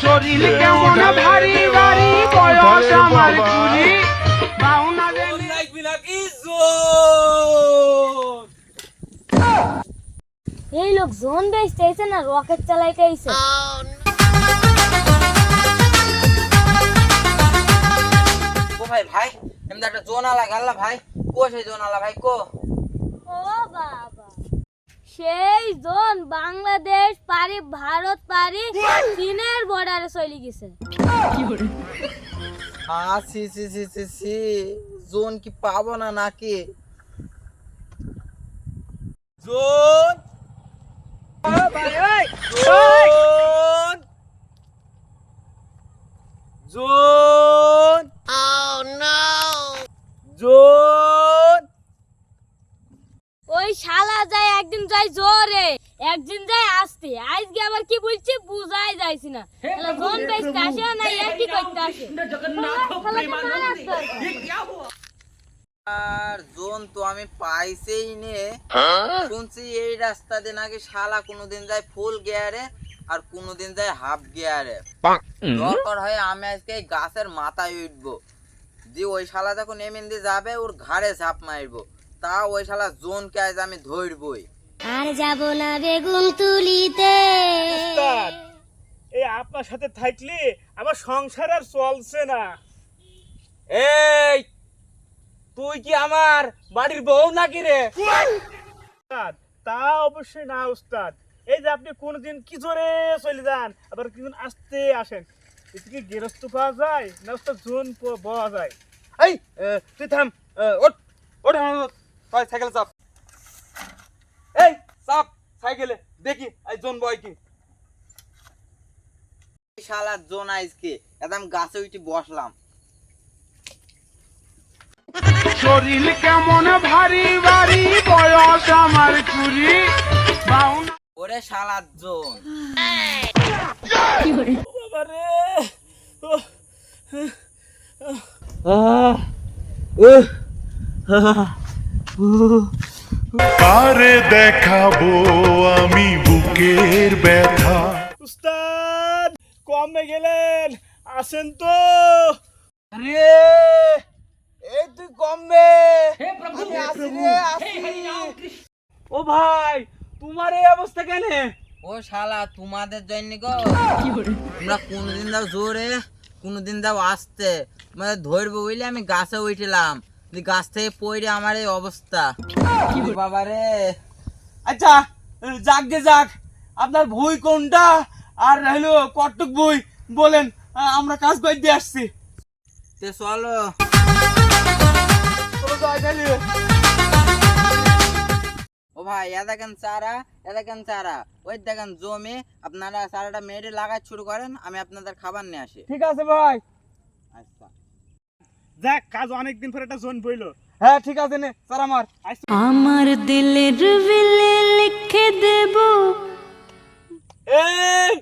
শরীর কেমন ভারী ভারী বয়স আমার কুড়ি জানি এই লোক জোন বেচতেছে না রকেট চালাইতেছে ও ভাই ভাই এমনি একটা জোনালা গাল্লা ভাই। কো সেই জোনালা ভাই কো? ও বাবা। সেই জোন বাংলাদেশ পারি ভারত পারি চীনের বর্ডারে চলে গেছে। C C C C C zone কি পাবো না নাকি? জোন? জোন? জোন? জোন? ওই শালা যায় একদিন যায় জোরে একদিন যায় আসতে। আজকে আবার কি বলছি? বুঝাই যাইছি না। শালা জোন বেচতে আসে না কি করতে আসে। আর জোন তো আমি পাইছেই নে। শুনছি এই রাস্তা দিয়ে নাকি শালা কোনোদিন যায় ফুল গিয়ারে আর কোনোদিন যায় হাফ গিয়ারে। দরকার হয় আমি আজকে গাছের মাথায় উঠবো। দিয়ে ওই শালা যখন এমন দিয়ে যাবে ওর ঘাড়ে ঝাঁপ মারবো। তা ওই শালা জোনকে আজ আমি ধরবই। আর যাব না বেগুন তুলিতে। উস্তাদ, এই আপনার সাথে থাকলে আমার সংসার আর চলছে না। এই তুই কি আমার বাড়ির বউ নাকি রে? উস্তাদ, তা অবশ্যই না উস্তাদ। এই যে আপনি কোনদিন কি জোরে চলে যান আবার কোনদিন আসতে আসেন। এতে কি গেরস্ত পাওয়া যায় না উস্তাদ জোন প- পাওয়া যায়। এই তুই থাম এ, ওঠ। আমার সাইকেলে চাপ। এই চাপ সাইকেলে। দেখি এই জন বয় কি শালার জোন আজকে। একদম গাছে উঠে বসলাম। শরীর কেমন ভারী ভারী বয়স আমার কুড়ি। ওরে শালার জোন। ও, কারে দেখাবো আমি বুকের ব্যথা। উস্তাদ কমে গেলেন আসেন তো। আরে এই তুই কমবে। আমি আসি রে আসি। ও ভাই তোমার এই অবস্থা কেন? ও শালা তোমাদের জন্য গো। তোমরা কোনদিন দাও জোরে কোনদিন দাও আসতে। মানে ধরবো বুঝলে আমি গাছে উঠলাম। গাছ থেকে পড়ে আমার এই অবস্থা। বাবা রে আচ্ছা যাক গে যাক আপনার বই কোনটা? আর হলো কটক বই বলেন আমরা কাজ করে দিয়ে আসছি। তে চলো। ও ভাই এ দেখেন চারা এ দেখেন চারা। ওই দেখেন জমি আপনারা চারাটা মেরে লাগাই শুরু করেন আমি আপনাদের খাবার নিয়ে আসি। ঠিক আছে ভাই। আচ্ছা। যাক কাজ অনেকদিন পরে একটা জোন বইলো। হ্যাঁ ঠিক আছে নে স্যার আমার। আমার দিলের বিলে লিখে দেব। এই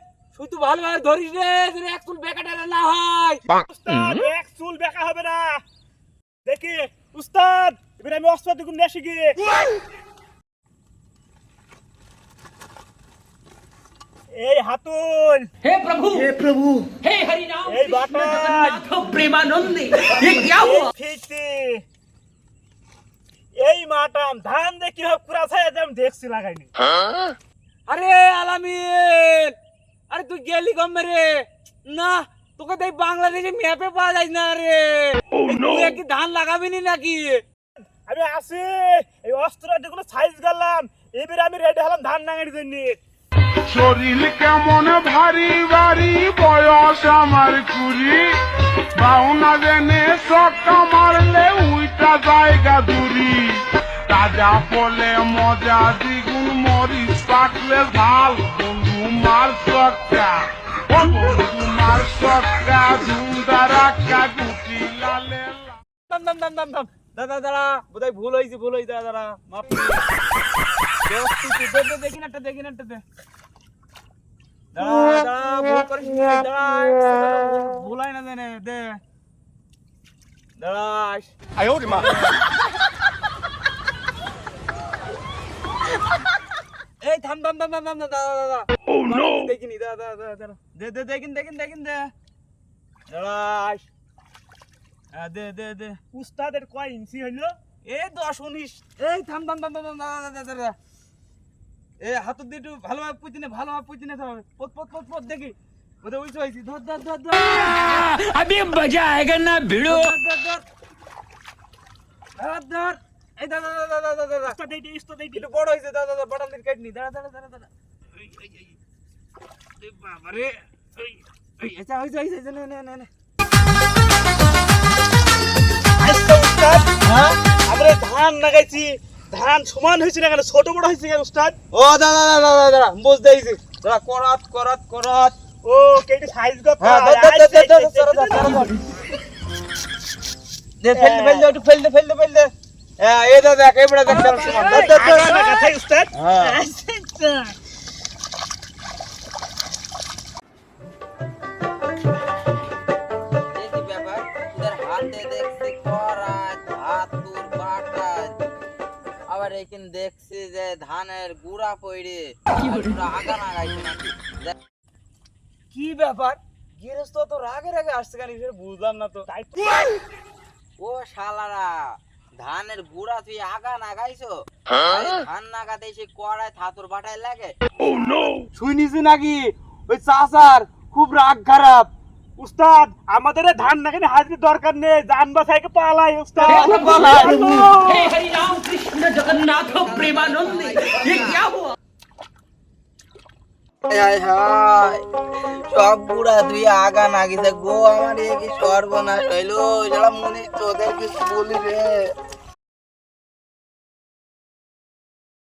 শুধু ভালোভাবে ধরিস রে যদি এক চুল বেকাটা না হয়। উস্তাদ এক চুল বেকা হবে না। দেখি উস্তাদ এবার আমি অস্ত্র দেখুন নেশি গিয়ে। এই মাটাম। ধান দে লাগাইনি। আরে আলামিন। আরে তুই গেলি কম রে। না তোকে দেখ বাংলাদেশে ম্যাপে পাওয়া যায় না রে। oh, তুই কি ধান লাগাবি নাকি? আমি আসি। এই অস্ত্র যেগুলো সাইজ করলাম এবারে আমি রেডি হলাম ধান নাঙাড়ি জন্য। শরীর কেমন ভারী ভারী বয়স আমার কুড়ি। পাওনা জেনে সক্কা মারলে উইটা জায়গা দূরি। তাজা ফলে মজা দ্বিগুণ মরিচ পাকলে ঝাল। বন্ধু মার সক্কা বন্ধু মার সক্কা ঝুমদা রাখা গুটি লালে দাম দাম দাম দাম দাম। দাদা দাদা বোধহয় ভুল হয়েছে ভুল হয়েছে দাদা দাদা দে, দেখি না একটা দেখি না একটা দে দাঁড়া, দাঁড়া, ভুল করিস নি, হয় জানে দে দাঁড়া এই থাম থাম থাম থাম দে দে দেখিন দেখিন দেখিন দে দাঁড়াস হ্যাঁ দে দে দে উস্তাদের কয় ইঞ্চি হইল এই দশ উনিশ এই থাম থাম থাম দাদা দাদা দাদা এ হাত দিয়ে একটু ভালোভাবে পুঁতি নে ভালোভাবে পুঁতি নিতে হবে পথ পথ পথ পথ দেখি ওটা ওই হয়েছি ধর ধর ধর ধর আমি মজা আয়েগা না ভিড়ো ধর ধর ধান লাগাইছি ধান সমান হয়েছে না কেন ছোট বড় হয়েছে কেন উস্তাদ ও দাদা দাদা দাদা দাদা বুঝতে দিয়েছি দাদা করাত করাত করাত ও কেটে সাইজ গপ হ্যাঁ ধর ধর ধর ধর ধর সরো ধর সরো ধর দে ফেল দে ফেল দে একটু ফেল দে ফেল দে ফেল দে হ্যাঁ এই দাদা দেখ এই বড় দেখ সমান ধর ধর কথাই উস্তাদ হ্যাঁ আচ্ছা দেখি ব্যাপার তোদের হাতে দেখছি করাত এখানে দেখছি যে ধানের গুড়া পড়ে আগা নাগাইছে নাকি? কি ব্যাপার? গৃহস্থ তো রাগে রাগে আসছে কেন? বুঝলাম না তো। তাই ও শালারা ধানের গুড়া তুই আগা নাগাইছো? ধান নাগাতে সে কড়ায় থাতুর বাটায় লাগে? শুনিছি নাকি? ওই চাচার খুব রাগ খারাপ। উস্তাদ আমাদের ধান নাকি হাজির দরকার নেই ধান বাসাইকে পালাই উস্তাদ। জগন্নাথ প্রেমানন্দে সব বুড়া তুই আগা নাগিছে। গো আমার কি সর্বনাশ হইল? যারা মনে তোদের কিছু বলি রে।